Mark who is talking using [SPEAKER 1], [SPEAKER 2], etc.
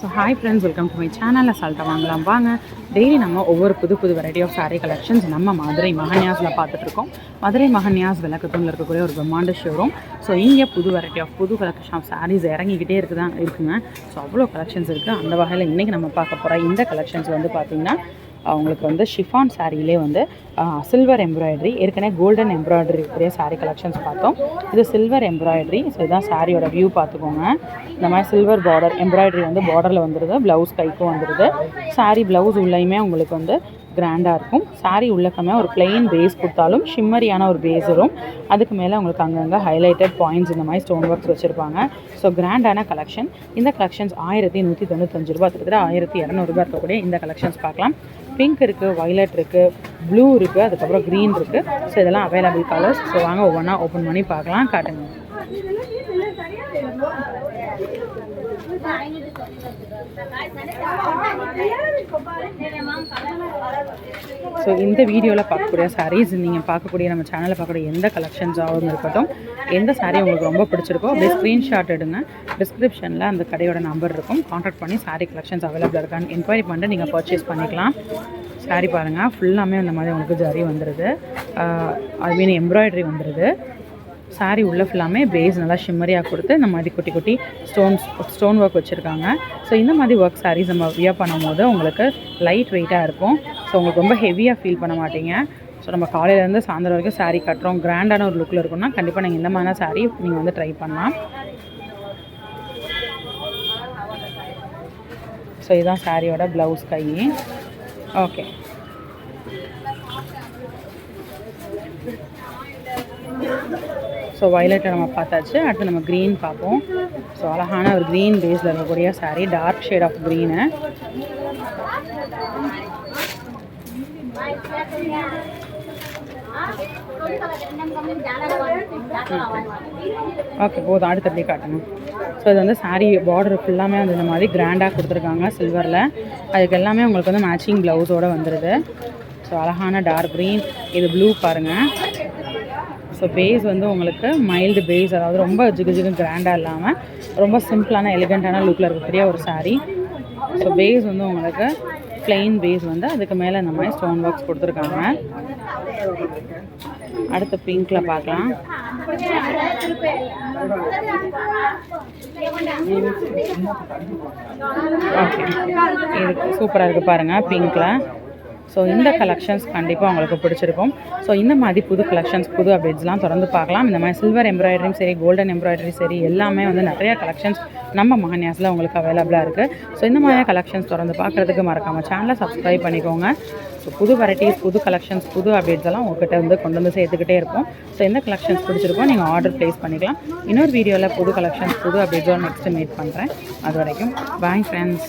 [SPEAKER 1] So hi friends welcome to my சேனலில் சால்ட்டை வாங்கலாம் வாங்க. டெய்லி நம்ம ஒவ்வொரு புது புது வெரைட்டி ஆஃப் சாரீ கலெக்ஷன்ஸ் நம்ம மதுரை மகன்யாஸில் பார்த்துட்ருக்கோம். மதுரை மகன்யாஸ் விளக்கத்தூரில் இருக்கக்கூடிய ஒரு பிரம்மாண்ட ஷோரூம் ஸோ இங்கே புது வெரைட்டி ஆஃப் புது கலெக்ஷன் ஆஃப் சாரீஸ் இறங்கிக்கிட்டே இருக்குதான் இருக்குங்க. ஸோ அவ்வளோ கலெக்ஷன்ஸ் இருக்குது அந்த வகையில் இன்றைக்கி நம்ம பார்க்க போகிற இந்த கலெக்ஷன்ஸ் வந்து பார்த்திங்கன்னா அவங்களுக்கு வந்து ஷிஃபான் சாரியிலே வந்து சில்வர் எம்ப்ராய்டரி ஏற்கனவே கோல்டன் எம்ப்ராய்டரி இருக்கிற சாரீ கலெக்ஷன்ஸ் பார்த்தோம். இது சில்வர் எம்ப்ராய்டரி ஸோ இதுதான் சாரியோட வியூ பார்த்துக்கோங்க. இந்த மாதிரி சில்வர் பார்டர் எம்ப்ராய்டரி வந்து பார்டரில் வந்துடுது ப்ளவுஸ் கைக்கும் வந்துடுது சாரீ ப்ளவுஸ் உள்ளேயுமே உங்களுக்கு வந்து கிராண்டாக இருக்கும். சாரீ உள்ளக்கமே ஒரு பிளெயின் பேஸ் கொடுத்தாலும் ஷிம்மரியான ஒரு பேஸ் வரும். அதுக்கு மேலே உங்களுக்கு அங்கங்கே ஹைலைட்டட் பாயிண்ட்ஸ் இந்த மாதிரி ஸ்டோன் ஒர்க்ஸ் வச்சுருப்பாங்க. ஸோ கிராண்டான கலெக்ஷன் இந்த கலெக்ஷன்ஸ் ஆயிரத்தி நூற்றி தொண்ணூத்தஞ்சு ரூபா கிட்டத்தட்ட ஆயிரத்தி இரநூறுபா இருக்கக்கூடிய இந்த கலெக்ஷன்ஸ் பார்க்கலாம். பிங்க் இருக்குது வயலட் இருக்குது ப்ளூ இருக்குது அதுக்கப்புறம் க்ரீன் இருக்குது ஸோ இதெல்லாம் அவைலபிள் கலர்ஸ் ஸோ வாங்க ஒவ்வொன்றா ஓப்பன் பண்ணி பார்க்கலாம் காட்டுங்க. ஸோ இந்த வீடியோவில் பார்க்கக்கூடிய சாரீஸ் நீங்கள் பார்க்கக்கூடிய நம்ம சேனலில் பார்க்கக்கூடிய எந்த கலெக்ஷன்ஸாகவும் இருக்கட்டும் எந்த சாரீ உங்களுக்கு ரொம்ப பிடிச்சிருக்கோ அப்படியே ஸ்க்ரீன்ஷாட் எடுங்க. டிஸ்கிரிப்ஷனில் அந்த கடையோட நம்பர் இருக்கும். காண்டாக்ட் பண்ணி சாரீ கலெக்ஷன்ஸ் அவைலபிளாக இருக்கான்னு என்கொயரி பண்ணிட்டு நீங்கள் பர்ச்சேஸ் பண்ணிக்கலாம். Saree பாருங்கள் ஃபுல்லாமே இந்த மாதிரி உங்களுக்கு ஜரி வந்துடுது ஐ மீன் எம்ப்ராய்டரி வந்துடுது சாரீ உள்ள ஃபுல்லாமே பேஸ் நல்லா ஷிம்மரியாக கொடுத்து இந்த மாதிரி குட்டி குட்டி ஸ்டோன்ஸ் ஸ்டோன் ஒர்க் வச்சுருக்காங்க. ஸோ இந்த மாதிரி ஒர்க் சாரீஸ் நம்ம வியர் பண்ணும்போது உங்களுக்கு லைட் வெயிட்டாக இருக்கும். ஸோ உங்களுக்கு ரொம்ப ஹெவியாக ஃபீல் பண்ண மாட்டீங்க. ஸோ நம்ம காலையிலேருந்து சாயந்தரம் வரைக்கும் சாரீ கட்டுறோம். கிராண்டான ஒரு லுக்கில் இருக்கும்னா கண்டிப்பாக நீங்கள் இந்த மாதிரியான சாரீ நீங்கள் வந்து ட்ரை பண்ணலாம். ஸோ இதுதான் சாரியோட ப்ளவுஸ் கை. ஓகே ஸோ வயலட்டை நம்ம பார்த்தாச்சு. அடுத்து நம்ம க்ரீன் பார்ப்போம். ஸோ அழகான ஒரு க்ரீன் பேஸில் இருக்கக்கூடிய saree dark shade of green okay போதும். அடுத்து அப்படியே காட்டுங்க. ஸோ இது வந்து saree பார்டர் ஃபுல்லாமே வந்து இந்த மாதிரி கிராண்டாக கொடுத்துருக்காங்க சில்வரில் அதுக்கு எல்லாமே உங்களுக்கு வந்து மேட்சிங் ப்ளவுஸோடு வந்துடுது ஸோ அழகான டார்க் க்ரீன் இது ப்ளூ பாருங்கள் ஸோ பேஸ் வந்து உங்களுக்கு மைல்டு பேஸ் அதாவது ரொம்ப ஜிகு ஜிகு கிராண்டாக இல்லாமல் ரொம்ப சிம்பிளான எலிகண்ட்டான லுக்கில் இருக்கக்கூடிய ஒரு சாரீ ஸோ பேஸ் வந்து உங்களுக்கு plain பேஸ் வந்து அதுக்கு மேலே இந்த மாதிரி ஸ்டோன் ஒர்க்ஸ் கொடுத்துருக்காங்க. அடுத்து பிங்க்கில் பார்க்கலாம். ஓகே இது சூப்பராக இருக்குது பாருங்கள் பிங்க்கில் ஸோ இந்த கலெக்ஷன்ஸ் கண்டிப்பாக உங்களுக்கு பிடிச்சிருக்கும். ஸோ இந்த மாதிரி புது கலெக்ஷன்ஸ் புது அப்டேட்ஸ்லாம் தொடர்ந்து பார்க்கலாம். இந்த மாதிரி சில்வர் எம்ப்ராய்டரியும் சரி கோல்டன் எம்ப்ராய்டரி சரி எல்லாமே வந்து நிறைய கலெக்ஷன்ஸ் நம்ம மகன்யாஸில் உங்களுக்கு அவைலபிளாக இருக்குது ஸோ இந்த மாதிரி கலெக்ஷன்ஸ் தொடர்ந்து பார்க்குறதுக்கு மறக்காமல் சேனலை சப்ஸ்கிரைப் பண்ணிக்கோங்க. ஸோ புது வெரைட்டிஸ் புது கலெக்ஷன்ஸ் புது அப்டேட்ஸ் எல்லாம் உங்ககிட்ட வந்து கொண்டு வந்து சேர்த்துக்கிட்டே இருப்போம். ஸோ எந்த கலெக்ஷன்ஸ் பிடிச்சிருக்கோ நீங்கள் ஆர்டர் ப்ளேஸ் பண்ணிக்கலாம். இன்னொரு வீடியோவில் புது கலெக்ஷன்ஸ் புது அப்டேட்ஸோட நெக்ஸ்ட்டு மீட் பண்ணுறேன் அது வரைக்கும் பாய் ஃப்ரெண்ட்ஸ்